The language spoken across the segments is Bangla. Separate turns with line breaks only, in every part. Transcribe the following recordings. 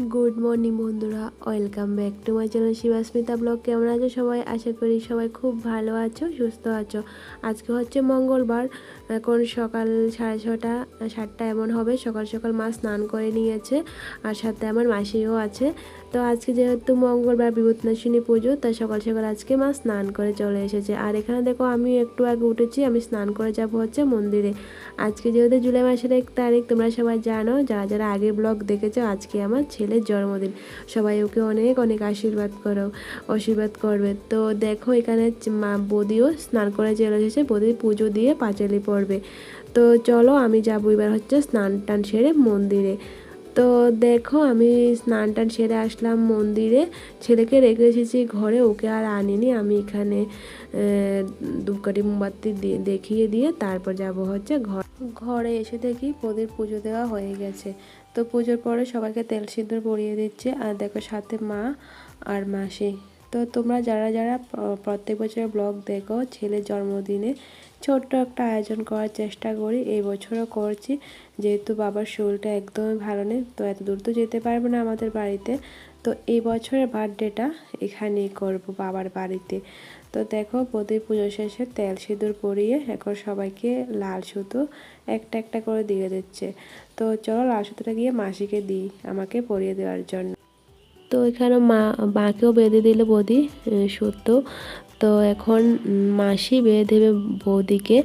গুড মর্নিং বন্ধুরা। Welcome back to my channel Shivasmita blog কেমন আছো সবাই? আশা করি সবাই খুব ভালো আছো, সুস্থ আছো। আজকে হচ্ছে মঙ্গলবার। এখন সকাল সাড়ে ছটা, সাতটা এমন হবে। সকাল সকাল মা স্নান করে নিয়েছে। আর সাথে আমার মাসিও আছে। তো আজকে যেহেতু মঙ্গলবার বিভূতনাশিনী পুজো, তাই সকাল সকাল আজকে মা স্নান করে চলে এসেছে। আর এখানে দেখো আমি একটু আগে উঠেছি, আমি স্নান করে যাব হচ্ছে মন্দিরে। আজকে যেহেতু জুলাই মাসের এক তারিখ, তোমরা সবাই জানো, যারা যারা আগে ব্লগ দেখেছ, আজকে আমার ছেলের জন্মদিন। সবাই ওকে অনেক অনেক আশীর্বাদ করো আশীর্বাদ করবে। তো দেখো, এখানে মা বদিও স্নান করে চলে এসেছে, বদি পুজো দিয়ে পাঁচালি পড়বে। তো চলো, আমি যাব এবার হচ্ছে স্নান টান সেরে মন্দিরে। তো দেখো, আমি স্নান টান সেরে আসলাম মন্দিরে। ছেলেকে রেখে এসেছি ঘরে, ওকে আর আনিনি। আমি এখানে ধূপকাঠি, মোমবাতি দেখিয়ে দিয়ে তারপর যাব হচ্ছে ঘর। ঘরে এসে দেখি প্রদীপ পুজো দেওয়া হয়ে গেছে। তো পুজোর পরে সবাইকে তেল সিঁদুর পরিয়ে দিচ্ছে। আর দেখো সাথে মা আর মাসি। তো তোমরা যারা যারা প্রত্যেক বছরের ব্লগ দেখো, ছেলের জন্মদিনে ছোট্ট একটা আয়োজন করার চেষ্টা করি। এই বছরও করছি। যেহেতু বাবার শরীরটা একদমই ভালো নেই, তো এত দূর তো যেতে পারব না আমাদের বাড়িতে। তো এই বছরের বার্থডেটা এখানেই করব বাবার বাড়িতে। তো দেখো, প্রদীপ পুজো শেষে তেল সিঁদুর পরিয়ে এখন সবাইকে লাল সুতো একটা একটা করে দিয়ে দিচ্ছে। তো চলো লাল সুতোটা গিয়ে মাসিকে দিই আমাকে পরিয়ে দেওয়ার জন্য। তো এখানে মা, মাকেও বেঁধে দিল বৌদি সত্য। তো এখন মাসি বেঁধে দেবে বৌদিকে।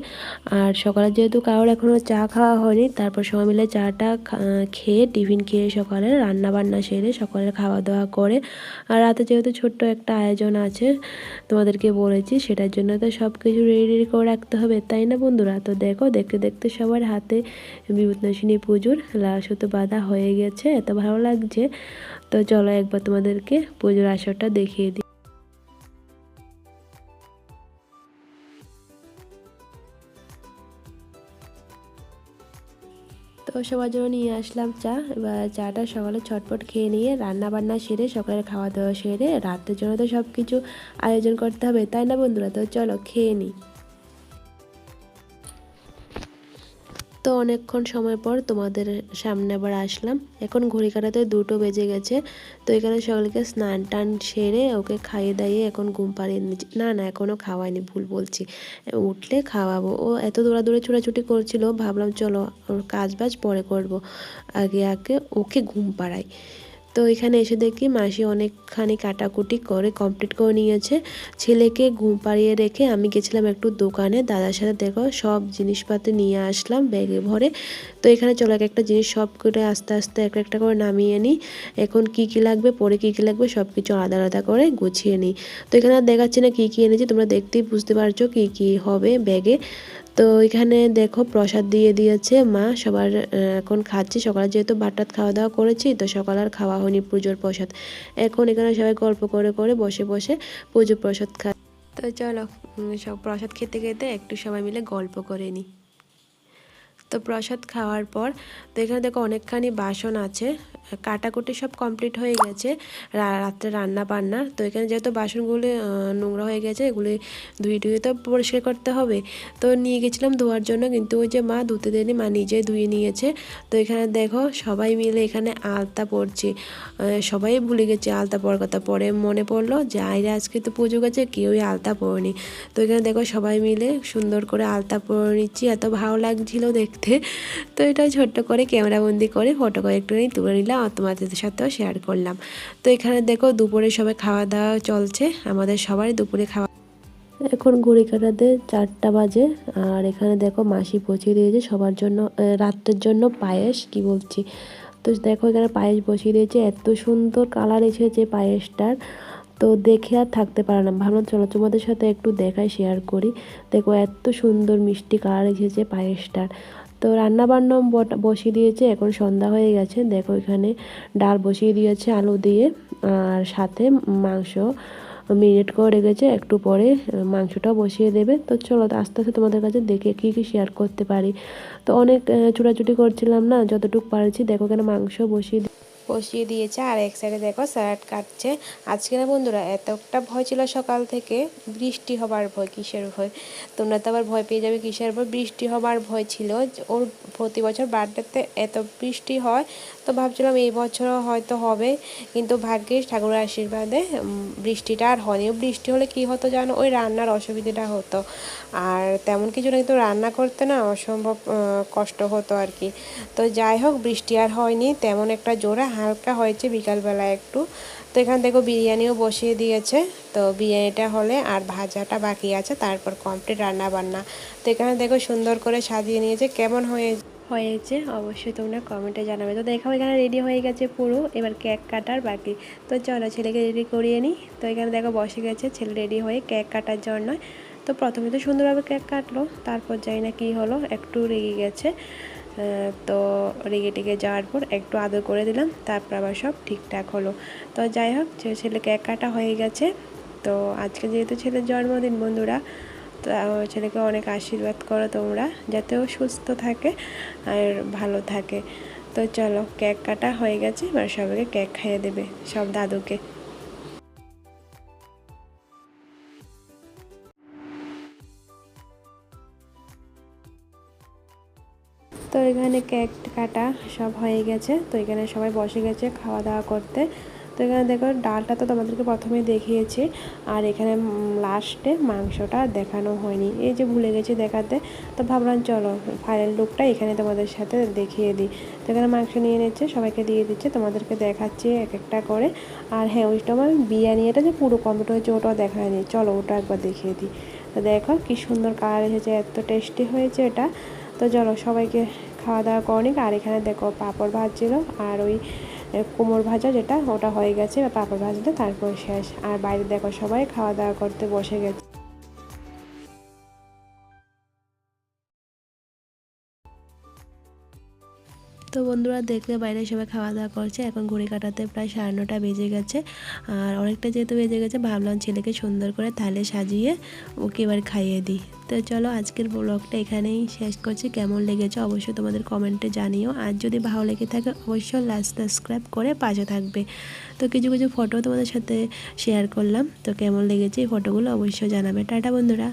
আর সকালে যেহেতু কারোর এখনও চা খাওয়া হয়নি, তারপর সবাই মিলে চাটা খেয়ে টিফিন খেয়ে সকালে রান্না বান্না সেরে সকালে খাওয়া দাওয়া করে। আর রাতে যেহেতু ছোট্ট একটা আয়োজন আছে তোমাদেরকে বলেছি, সেটার জন্য তো সব কিছু রেডি করে রাখতে হবে, তাই না বন্ধুরা? তো দেখো, দেখতে দেখতে সবার হাতে বিভূতনাশিনী পুজোর লাল সুতো বাঁধা হয়ে গেছে, এত ভালো লাগছে। তো চলো একবার তোমাদেরকে পুজোর আসরটা দেখিয়ে দিই। তো সবার জন্য নিয়ে আসলাম চা। এবার চাটা সকালে ছটপট খেয়ে নিয়ে রান্না বান্না সেরে সকালে খাওয়া দাওয়া সেরে রাতের জন্য তো সব কিছু আয়োজন করতে হবে, তাই না বন্ধুরা? তো চলো খেয়ে নিই। অনেকক্ষণ সময় পর তোমাদের সামনে আবার আসলাম। এখন ঘড়ি কাটাতে দুটো বেজে গেছে, তো এখানে সকলকে স্নান টান সেরে ওকে খাইয়ে দাইয়ে এখন ঘুম পাড়িয়ে নিচ্ছি। না না এখনও খাওয়াইনি, ভুল বলছি। উঠলে খাওয়াবো। ও এত দৌড়াদৌড়ে ছোটাছুটি করছিল, ভাবলাম চলো ওর কাজ বাজ পরে করব। আগে আগে ওকে ঘুম পাড়াই। তো এখানে এসে দেখি মাসি অনেকখানি কাটাকুটি করে কমপ্লিট করে নিয়েছে। ছেলেকে ঘুম পাড়িয়ে রেখে আমি গেছিলাম একটু দোকানে, দাদার সাথে দেখো সব জিনিসপাতি নিয়ে আসলাম ব্যাগে ভরে। তো এখানে চলো এক একটা জিনিস সব করে আস্তে আস্তে এক একটা করে নামিয়ে নিই। এখন কি কি লাগবে, পরে কি কি লাগবে সব কিছু আলাদা আলাদা করে গুছিয়ে নিই। তো এখানে দেখাচ্ছি না কী কী এনেছি, তোমরা দেখতেই বুঝতে পারছ কী কী হবে ব্যাগে। তো এখানে দেখো প্রসাদ দিয়ে দিয়েছে মা, সবার এখন খাচ্ছি। সকালে যেহেতু বাটাত খাওয়া দাওয়া করেছি, তো সকাল আর খাওয়া হয়নি পুজোর প্রসাদ। এখন এখানে সবাই গল্প করে করে বসে বসে পুজো প্রসাদ খা তো চলো সব প্রসাদ খেতে খেতে একটু সবাই মিলে গল্প করে নিই তো প্রসাদ খাওয়ার পর তো এখানে দেখো অনেকখানি বাসন আছে, কাটাকুটি সব কমপ্লিট হয়ে গেছে রাত্রে রান্না বান্না, তো এখানে যেহেতু বাসনগুলি নোংরা হয়ে গেছে, এগুলি ধুয়ে ধুয়ে তো পরিষ্কার করতে হবে, তো নিয়ে গেছিলাম ধোয়ার জন্য, কিন্তু ওই যে মা ধুতে দেয়নি, মা নিজেই ধুয়ে নিয়েছে, তো এখানে দেখো সবাই মিলে এখানে আলতা পড়ছে সবাই ভুলে গেছে আলতা পড়ার কথা, পরে মনে পড়ল যে আইরে আজকে তো পুজো গেছে, কেউই আলতা পড়েনি তো এখানে দেখো সবাই মিলে সুন্দর করে আলতা পরে নিচ্ছি, এত ভালো লাগছিল দেখতে। তো এটা ছোট্ট করে ক্যামেরাবন্দি করে ফটো করে একটু তুলে নিলাম আর তোমাদের সাথেও শেয়ার করলাম। তো এখানে দেখো দুপুরে সবাই খাওয়া দাওয়া চলছে, আমাদের সবাই দুপুরে খাওয়া এখন ঘড়ি কাটাতে চারটা বাজে আর এখানে দেখো মাসি পচিয়ে দিয়েছে সবার জন্য রাত্রের জন্য পায়েস, কি বলছি? তো দেখো এখানে পায়েস বসিয়ে দিয়েছে, এত সুন্দর কালার এসেছে পায়েসটার। তো দেখে আর থাকতে পারে না, ভাবলাম চলো তোমাদের সাথে একটু দেখায় শেয়ার করি। দেখো এত সুন্দর মিষ্টি কালার এসেছে পায়েসটার। তো রান্না বান্না বসিয়ে দিয়েছে, এখন সন্ধ্যা হয়ে গেছে। দেখো এখানে ডাল বসিয়ে দিয়েছে, আলু দিয়ে, আর সাথে মাংস মিনিট করে রেখেছে। একটু পরে মাংসটাও বসিয়ে দেবে। তো চলো আস্তে আস্তে তোমাদের কাছে দেখে কী কী শেয়ার করতে পারি। তো অনেক ছোটাছুটি করছিলাম না, যতটুকু পারছি। দেখো কেন মাংস বসিয়ে বসিয়ে দিয়েছে, আর এক সাইডে দেখো স্যালাড কাটছে। আজকে না বন্ধুরা, এতটা ভয় ছিল সকাল থেকে, বৃষ্টি হবার ভয়, কিসের ভয়? তোমরা তো আবার ভয় পেয়ে যাবে কিসের ভয়? বৃষ্টি হবার ভয় ছিল। ওর প্রতি বছর বার্থডেতে এত বৃষ্টি হয়, তো ভাবছিলাম এই বছরও হয়তো হবে, কিন্তু ভাগ্যিস ঠাকুরের আশীর্বাদে বৃষ্টিটা আর হয়নি। বৃষ্টি হলে কি হতো জানো? ওই রান্নার অসুবিধাটা হতো। আর তেমন কিছু না, কিন্তু রান্না করতে না অসম্ভব কষ্ট হতো আর কি। তো যাই হোক, বৃষ্টি আর হয়নি, তেমন একটা জোরে হালকা হয়েছে বিকালবেলা একটু। তো এখানে দেখো বিরিয়ানিও বসিয়ে দিয়েছে। তো বিরিয়ানিটা হলে আর ভাজাটা বাকি আছে, তারপর কমপ্লিট রান্না বান্না তো এখানে দেখো সুন্দর করে সাজিয়ে নিয়েছে। কেমন হয়ে, হয়েছে অবশ্যই তোমরা কমেন্টে জানাবে। তো দেখো এখানে রেডি হয়ে গেছে পুরো, এবার কেক কাটার বাকি। তো চলো ছেলেকে রেডি করিয়ে নিই। তো এখানে দেখো বসে গেছে ছেলে রেডি হয়ে কেক কাটার জন্য। তো প্রথমে তো সুন্দরভাবে কেক কাটলো, তারপর যাই না কি হলো, একটু রেগে গেছে। তো রেগে টেগে যাওয়ার পর একটু আদর করে দিলাম, তারপর আবার সব ঠিকঠাক হলো। তো যাই হোক ছেলে কেক কাটা হয়ে গেছে, তো আজকে যেহেতু ছেলের জন্মদিন বন্ধুরা, তো ছেলেকে অনেক আশীর্বাদ করো তোমরা, যাতে ও সুস্থ থাকে আর ভালো থাকে। তো চলো, কেক কাটা হয়ে গেছে, এবার সবাইকে কেক খাইয়ে দেবে, সব দাদুকে। তো এখানে কেক কাটা সব হয়ে গেছে। তো এখানে সবাই বসে গেছে খাওয়া দাওয়া করতে। তো এখানে দেখো ডালটা তো তোমাদেরকে প্রথমে দেখিয়েছি। আর এখানে লাস্টে মাংসটা দেখানো হয়নি। এই যে ভুলে গেছি দেখাতে। তো ভাবলাম চলো ফাইনাল লুকটা এখানে তোমাদের সাথে দেখিয়ে দিই। তো এখানে মাংস নিয়ে নিচ্ছে, সবাইকে দিয়ে দিচ্ছে, তোমাদেরকে দেখাচ্ছি এক একটা করে। আর হ্যাঁ ওইটা আমার বিরিয়ানি এটা যে পুরো কমপ্লিট হয়েছে ওটাও দেখায়নি চলো ওটা একবার দেখিয়ে দিই। তো দেখো কি সুন্দর কালার এসেছে, এত টেস্টি হয়েছে এটা। তো চলো সবাইকে খাওয়া দাওয়া করি আর এখানে দেখো পাঁপড় ভাজছিল, আর ওই কোমর ভাজা যেটা, ওটা হয়ে গেছে পাঁপড় ভাজতে তারপর শেষ। আর বাইরে দেখো সবাই খাওয়া দাওয়া করতে বসে গেছে। তো বন্ধুরা দেখলে বাইরে সবাই খাওয়া দাওয়া করছে, এখন ঘুরে কাটাতে প্রায় সাড়ে নটা বেজে গেছে। আর অনেকটা যেহেতু বেজে গেছে, ভাবলাম ছেলেকে সুন্দর করে থালে সাজিয়ে ওকে এবার খাইয়ে দিই। তো চলো আজকের ব্লগটা এখানেই শেষ করছি। কেমন লেগেছে অবশ্যই তোমাদের কমেন্টে জানিও। আর যদি ভালো লেগে থাকে, অবশ্যই লাইক, সাবস্ক্রাইব করে পাশে থাকবে। তো কিছু কিছু ফটো তোমাদের সাথে শেয়ার করলাম। তো কেমন লেগেছে এই ফটোগুলো অবশ্যই জানাবে। টাটা বন্ধুরা।